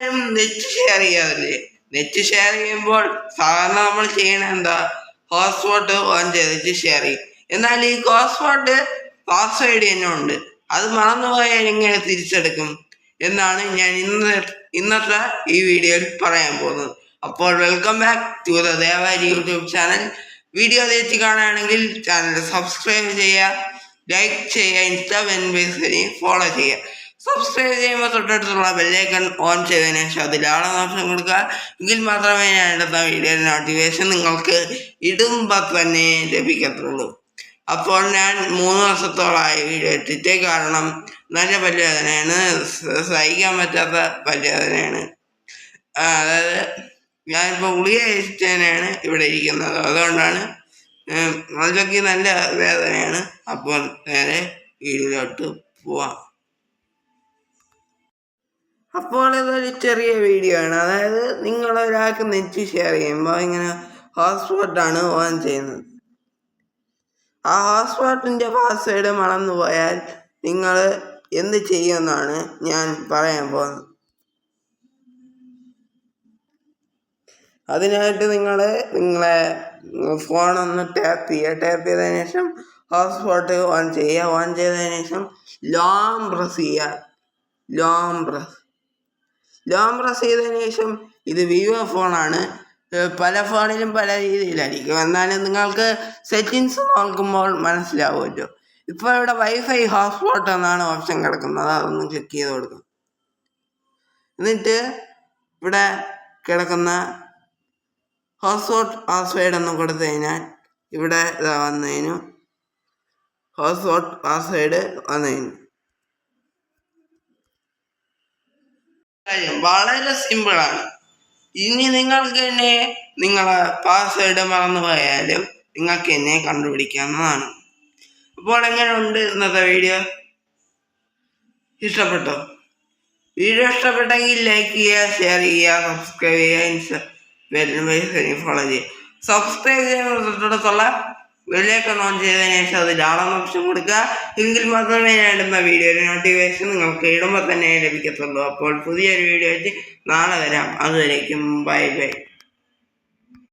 Net share ചെയ്യാറില്ലേ? Net share ചെയ്യുമ്പോൾ സാധാരണ നമ്മൾ ചെയ്യണ എന്താ? ഹോട്ട്സ്പോട്ട് ഓൺ ചെയ്തിട്ട് ഷെയർ ചെയ്യും. എന്നാൽ ഈ ഹോട്ട്സ്പോട്ട് പാസ്വേഡ് തന്നെ ഉണ്ട് അത് മറന്നുപോയാൽ എങ്ങനെ തിരിച്ചെടുക്കും? എന്നാണ് ഞാൻ ഇന്ന് ഇന്നത്തെ ഈ വീഡിയോയിൽ പറയാൻ പോകുന്നത്. അപ്പോൾ welcome back to the Devari YouTube channel. Video തെറ്റി കാണുകയാണെങ്കിൽ ചാനൽ സബ്സ്ക്രൈബ് ചെയ്യുക ലൈക്ക് ചെയ്യുക ഇൻസ്റ്റാ ഫോളോ ചെയ്യുക. സബ്സ്ക്രൈബ് ചെയ്യുമ്പോൾ തൊട്ടടുത്തുള്ള ബെല്ലൈക്കൺ ഓൺ ചെയ്തതിന് ശേഷം ആളെ ഓപ്ഷൻ കൊടുക്കുക. എങ്കിൽ മാത്രമേ ഞാൻ എടുത്ത വീഡിയോയുടെ നോട്ടിഫിക്കേഷൻ നിങ്ങൾക്ക് ഇടുമ്പോൾ തന്നെ ലഭിക്കത്തുള്ളൂ. അപ്പോൾ ഞാൻ മൂന്ന് വർഷത്തോളമായി വീഡിയോ ഇട്ടിട്ട് കാരണം നല്ല പല്ലുവേദനയാണ് സഹിക്കാൻ പറ്റാത്ത പല്ലുവേദനയാണ് അതായത് ഞാനിപ്പോൾ ഗുളിക കഴിച്ചതിനാണ് ഇവിടെ ഇരിക്കുന്നത്. അതുകൊണ്ടാണ് അതൊക്കെ നല്ല വേദനയാണ്. അപ്പോൾ നേരെ വീടിലോട്ട് പോവാം. അപ്പോൾ ഇതൊരു ചെറിയ വീഡിയോ ആണ്. അതായത് നിങ്ങൾ ഒരാൾക്ക് നെറ്റ് ഷെയർ ചെയ്യുമ്പോൾ ഇങ്ങനെ ഹോട്ട്സ്പോട്ടാണ് ഓൺ ചെയ്യുന്നത്. ആ ഹോട്ട്സ്പോട്ടിന്റെ പാസ്വേഡ് മറന്നു പോയാൽ നിങ്ങൾ എന്ത് ചെയ്യുമെന്നാണ് ഞാൻ പറയാൻ പോകുന്നത്. അതിനായിട്ട് നിങ്ങൾ നിങ്ങളെ ഫോണൊന്ന് ടാപ്പ് ചെയ്യുക. ടാപ്പ് ചെയ്തതിന് ശേഷം ഹോട്ട്സ്പോട്ട് ഓൺ ചെയ്യുക. ഓൺ ചെയ്തതിന് ശേഷം ലോങ് പ്രസ് ചെയ്യുക. ലോങ് പ്രസ് ലോങ് പ്രസ് ചെയ്തതിന് ശേഷം ഇത് വിവോ ഫോണാണ്. പല ഫോണിലും പല രീതിയിലായിരിക്കും. എന്നാലും നിങ്ങൾക്ക് സെറ്റിങ്സ് നോക്കുമ്പോൾ മനസ്സിലാവുമല്ലോ. ഇപ്പോൾ ഇവിടെ വൈഫൈ ഹോട്ട്സ്പോട്ട് എന്നാണ് ഓപ്ഷൻ കിടക്കുന്നത്. അതൊന്ന് ചെക്ക് ചെയ്ത് കൊടുക്കും. എന്നിട്ട് ഇവിടെ കിടക്കുന്ന ഹോട്ട്സ്പോട്ട് പാസ്വേഡ് ഒന്ന് കൊടുത്തു കഴിഞ്ഞാൽ ഇവിടെ ഇതാ വന്നതിനു ഹോട്ട്സ്പോട്ട് പാസ്വേഡ് വന്നതിനു കാര്യം വളരെ സിമ്പിളാണ്. ഇനി നിങ്ങൾക്ക് തന്നെ നിങ്ങളെ പാസ്വേഡ് മറന്നു പോയാലും നിങ്ങൾക്ക് എന്നെ കണ്ടുപിടിക്കാവുന്നതാണ്. അപ്പോൾ എങ്ങനെയുണ്ട് ഇന്നത്തെ വീഡിയോ ഇഷ്ടപ്പെട്ടോ? വീഡിയോ ഇഷ്ടപ്പെട്ടെങ്കിൽ ലൈക്ക് ചെയ്യുക ഷെയർ ചെയ്യുക സബ്സ്ക്രൈബ് ചെയ്യുക ഇൻസ്റ്റ ഫോളോ ചെയ്യുക. സബ്സ്ക്രൈബ് ചെയ്യുന്ന തൊട്ടടുത്തുള്ള വെള്ളിയൊക്കെ ഓൺ ചെയ്തതിന് ശേഷം അത് ആളെന്ന ഓപ്ഷൻ കൊടുക്കുക. എങ്കിൽ മാത്രമേ ഞാൻ ഇടുന്ന വീഡിയോയുടെ നോട്ടിഫിക്കേഷൻ നിങ്ങൾക്ക് ഇടുമ്പോൾ തന്നെ ലഭിക്കത്തുള്ളൂ. അപ്പോൾ പുതിയൊരു വീഡിയോ ആയിട്ട് നാളെ വരാം. അതുവരേക്കും. Bye bye